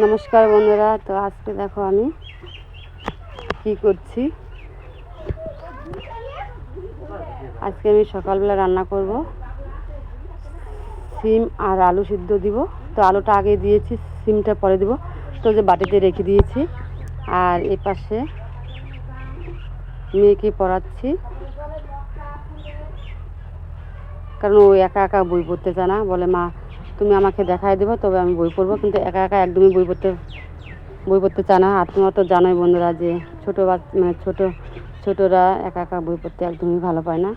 নমস্কার বন্ধুরা, তো আজকে দেখো আমি কি করছি। আজকে আমি সকালবেলা রান্না করব। সিম আর আলু সিদ্ধ দিব। তো আলুটা আগে দিয়েছি, সিমটা পরে দিব। তো যে বাটিতে রেখে দিয়েছি। আর এ পাশে মেয়েকে পড়াচ্ছি। কারণ ও একা একা বই পড়তে চায় না। বলে, মা তুমি আমাকে দেখায় দেবো, তবে আমি বই পড়ব। কিন্তু একা একা একদমই বই পড়তে বই পড়তে চায় না। আর তোমরা তো জানোই বন্ধুরা যে ছোটো বাচ্চা মানে ছোটো, ছোটোরা একা একা বই পড়তে একদমই ভালো পায় না।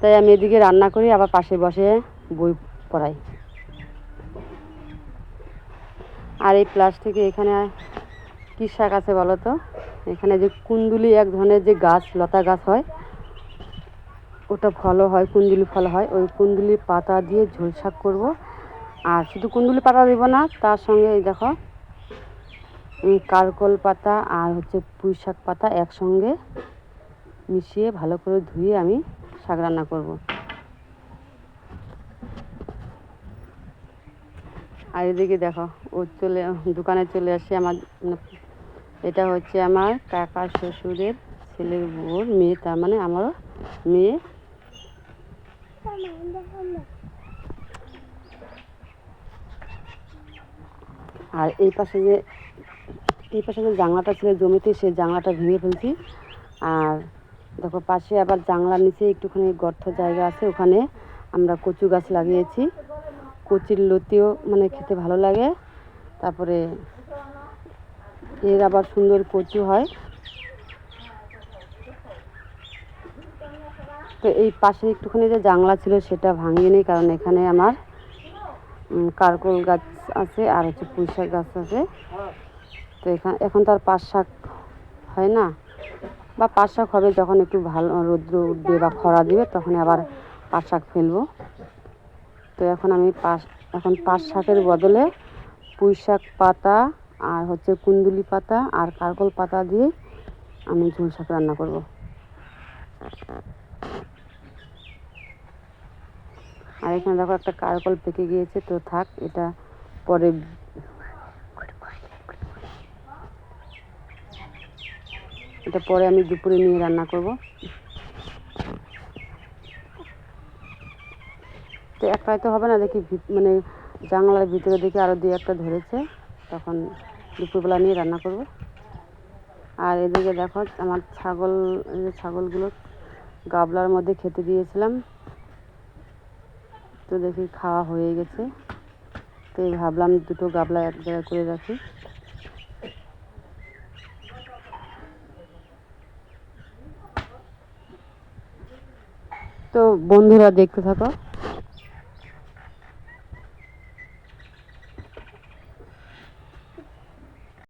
তাই আমি এদিকে রান্না করি, আবার পাশে বসে বই পড়াই। আর এই প্লাস্টিকে এখানে কী শাক আছে বলো তো? এখানে যে কুন্দুলি, এক ধরনের যে গাছ, লতা গাছ হয় ওটা ফলও হয়, কুন্দুলি ফল হয়, ওই কুন্দুলি পাতা দিয়ে ঝোল শাক করব। আর শুধু কুন্দুলি পাতা দেবো না, তার সঙ্গে এই দেখো কারকল পাতা আর হচ্ছে পুঁই শাক পাতা একসঙ্গে মিশিয়ে ভালো করে ধুয়ে আমি শাক রান্না করব। আর এদিকে দেখো, ও চলে, দোকানে চলে আসে আমার মানে এটা হচ্ছে আমার কাকা শ্বশুরের ছেলের বউর মেয়ে, তার মানে আমারও মেয়ে। আর এই পাশে যে, এই পাশে যে জানলাটা ছিল জমিতে, সেই জানলাটা ভেঙে ফেলছি। আর দেখো, পাশে আবার জানলার নিচে একটুখানি গর্ত জায়গা আছে, ওখানে আমরা কচু গাছ লাগিয়েছি। কচির লতিও মানে খেতে ভালো লাগে। তারপরে এর আবার সুন্দর কচু হয়। তো এই পাশে একটুখানি যে জানলা ছিল সেটা ভাঙিয়ে নেই, কারণ এখানে আমার কারকল গাছ আছে আর হচ্ছে পুঁই শাক গাছ আছে। তো এখান, এখন তো আর শাক হয় না। বা পাট শাক হবে যখন একটু ভালো, রৌদ্র উঠবে বা খরা দিবে তখন আবার পাট শাক ফেলব। তো এখন আমি পাশ এখন পাট শাকের বদলে পুঁই শাক পাতা আর হচ্ছে কুন্দুলি পাতা আর কারকল পাতা দিয়ে আমি ঝোল শাক রান্না করব। আর এখানে দেখো একটা কারকল পেকে গিয়েছে, তো থাক, এটা পরে এটা পরে আমি দুপুরে নিয়ে রান্না করব। তো একটাই তো হবে না, দেখি মানে জানলার ভিতরে দেখি আরও দুই একটা ধরেছে, তখন দুপুরবেলা নিয়ে রান্না করব। আর এদিকে দেখো, আমার ছাগল ছাগলগুলো গাবলার মধ্যে খেতে দিয়েছিলাম। তো দেখি খাওয়া হয়ে গেছে। তো ভাবলাম দুটো গাবলা এক জায়গায় করে রাখি। তো বন্ধুরা দেখতে থাকো।